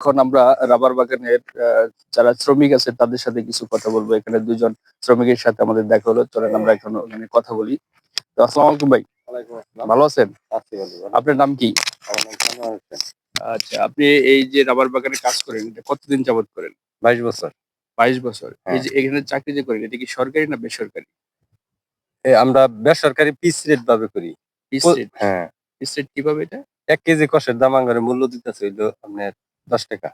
এখন আমরা রাবার বাগানের যারা শ্রমিক আছে তাদের সাথে কিছু কথা বলব। এখানে দুজন শ্রমিকের সাথে আমাদের দেখা হলো। চলেন আমরা এখন ওখানে কথা বলি। তো আসসালামু আলাইকুম ভাই। ভালো আছেন? আপনার নাম কি? আচ্ছা আপনি এই যে রাবার বাগানে কাজ করেন এটা কতদিন যাবত করেন? বাইশ বছর। বাইশ বছর। এই হ্যাঁ। যে এখানে চাকরি যে করেন এটা কি সরকারি না বেসরকারি? আমরা বেসরকারি পিস রেট ভাবে করি। স্টেট হ্যাঁ। স্টেট কীভাবে এটা? এক কেজি কষের দাম আঙ্গারে মূল্য দিতেছে হইল আপনার দশ টাকা।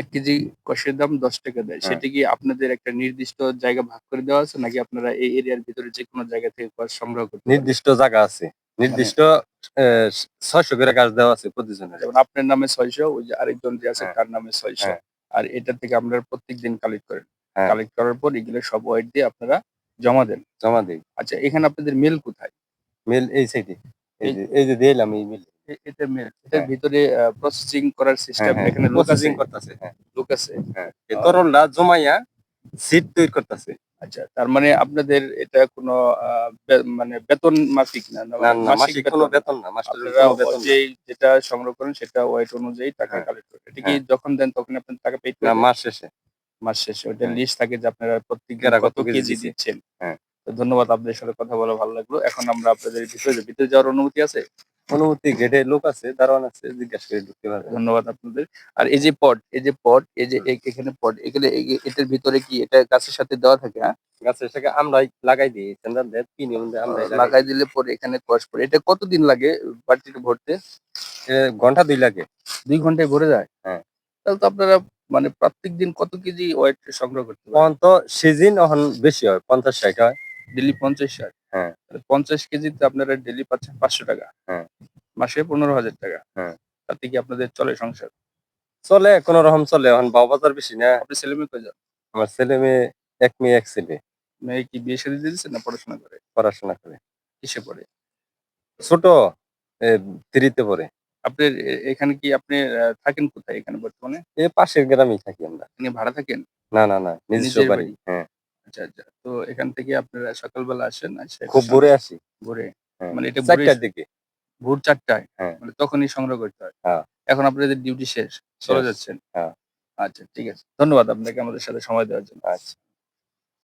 এক কেজি কষের দাম দশ টাকা দেয়। হ্যাঁ। সেটা কি আপনাদের একটা নির্দিষ্ট জায়গা ভাগ করে দেওয়া আছে? নাকি আপনারা এই এরিয়ার ভিতরে যে কোনো জায়গা থেকে কষ সংগ্রহ করতে পারেন? নির্দিষ্ট জায়গা আছে। নির্দিষ্ট ছয়শো করে গাছ দেওয়া আছে প্রতিজনের। যেমন আপনার নামে ছয়শো ওই যে আরেকজন যে আছে হ্যাঁ। তার নামে ছয়শো। হ্যাঁ। আর এটা থেকে আপনারা প্রত্যেক দিন কালেক্ট করেন। হ্যাঁ। কালেক্ট করার পর এগুলো সব ওয়েট দিয়ে আপনারা জমা দেন। জমা দিই। আচ্ছা এখানে আপনাদের মিল কোথায়? মিল এই সাইডে এই যে এই যে দিলাম এই মিল এটা এটার হ্যাঁ। ভিতরে প্রসেসিং করার সিস্টেম এখানে লোক আছে প্রসেসিং করতেছে। হ্যাঁ লোক আছে হ্যাঁ। তরলটা জমাইয়া সিট তৈরি করতেছে। আচ্ছা। তার মানে আপনাদের এটা কোনো মানে বেতন মাফিক না মাসিক কোনো বেতন। না বেতন না। যেটা সংগ্রহ করেন সেটা ওয়েট অনুযায়ী টাকা হ্যাঁ। কালেক্ট করেন। এটা কি হ্যাঁ। যখন দেন তখন আপনার টাকা পেড না মাস শেষে। মাস শেষে। হ্যাঁ। লিস্ট থাকে যে আপনারা প্রত্যেক কেরা কত কেজি দিচ্ছেন। হ্যাঁ। ধন্যবাদ আপনাদের সাথে কথা বলে ভালো লাগল। এখন আমরা আপনাদের ভিতরে ভিতরে যাওয়ার অনুমতি আছে? অনুমতি গেটে লোক আছে দারোয়ান আছে জিজ্ঞাসা করে ঢুকতে পারবে। ধন্যবাদ আপনাদের। আর এই যে পট এই যে পট এই যে এখানে পট এখানে এটার ভিতরে কি এটা গাছের সাথে দেওয়া থাকে হ্যাঁ গাছের সাথে আমরা লাগাই দিই কিনে আমরা লাগাই। দিলে পরে এখানে কষ পড়ে। এটা কতদিন লাগে বাড়িতে ভরতে? ঘণ্টা দুই লাগে। দুই ঘন্টায় ভরে যায়? হ্যাঁ। তাহলে তো আপনারা মানে প্রত্যেক দিন কত কেজি ওয়েট সংগ্রহ করতে পারেন? তো সিজন এখন বেশি হয় পঞ্চাশ ষাট হয়। ডেলি পঞ্চাশ ষাট। হ্যাঁ। পঞ্চাশ কেজিতে আপনারা ডেলি পাচ্ছেন পাঁচশো টাকা। হ্যাঁ। মাসে পনেরো হাজার টাকা। হ্যাঁ। তাতে কি আপনাদের চলে সংসার? চলে কোন রকম চলে। এখন বাবা বাজার বেশি না। আপনি ছেলে মেয়ে কয় যান আমার ছেলে মেয়ে এক মেয়ে এক ছেলে। মেয়ে কি বিয়ে শাদী দিয়ে দিচ্ছেন না পড়াশোনা করে? পড়াশোনা করে। কিসে পড়ে? ছোট তিরিতে পড়ে। আপনার এ- এখানে কি আপনি থাকেন কোথায় এখানে বর্তমানে? এ পাশের গ্রামেই থাকি আমরা। এখানে ভাড়া থাকেন? না না না নিজস্ব বাড়ি? হ্যাঁ। আচ্ছা আচ্ছা। তো এখান থেকে আপনারা সকালবেলা আসেন আসে খুব ভোরে আসি। ভোরে। হ্যাঁ। মানে এটা ভোরে চারটার দিকে। ভোর চারটায়। হ্যাঁ। মানে তখনই সংগ্রহ করতে হয়। হ্যাঁ। এখন আপনাদের ডিউটি শেষ। চলে যাচ্ছেন। আচ্ছা ঠিক আছে। ধন্যবাদ আপনাকে আমাদের সাথে সময় দেওয়ার জন্য। আচ্ছা।